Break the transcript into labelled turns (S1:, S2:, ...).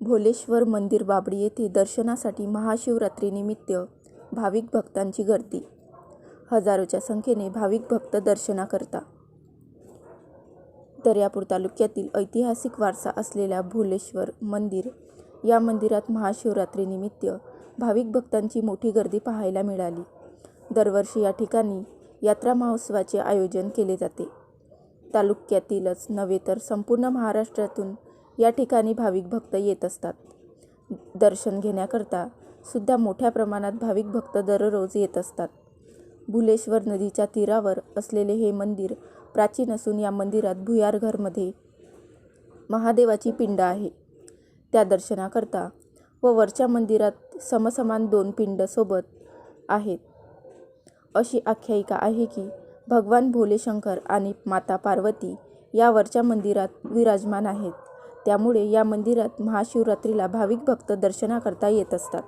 S1: भोलेश्वर मंदिर बाबडी येथे दर्शनासाठी महाशिवरात्रीनिमित्त भाविक भक्तांची गर्दी. हजारोच्या संख्येने भाविक भक्त दर्शनाकरता. दर्यापूर तालुक्यातील ऐतिहासिक वारसा असलेल्या भोलेश्वर मंदिर या मंदिरात महाशिवरात्रीनिमित्त भाविक भक्तांची मोठी गर्दी पाहायला मिळाली. दरवर्षी या ठिकाणी यात्रा महोत्सवाचे आयोजन केले जाते. तालुक्यातीलच नव्हे तर संपूर्ण महाराष्ट्रातून या ठिकाणी भाविक भक्त येत असतात. दर्शन घेण्याकरता सुद्धा मोठ्या प्रमाणात भाविक भक्त दररोज येत असतात. भुलेश्वर नदीच्या तीरावर असलेले हे मंदिर प्राचीन असून या मंदिरात भुयारघरमध्ये महादेवाची पिंड आहे. त्या दर्शनाकरता व वरच्या मंदिरात समसमान दोन पिंड सोबत आहेत. अशी आख्यायिका आहे की भगवान भोलेशंकर आणि माता पार्वती या वरच्या मंदिरात विराजमान आहेत. त्यामुळे या मंदिरात महाशिवरात्रीला भाविक भक्त दर्शनाकरता येत असतात.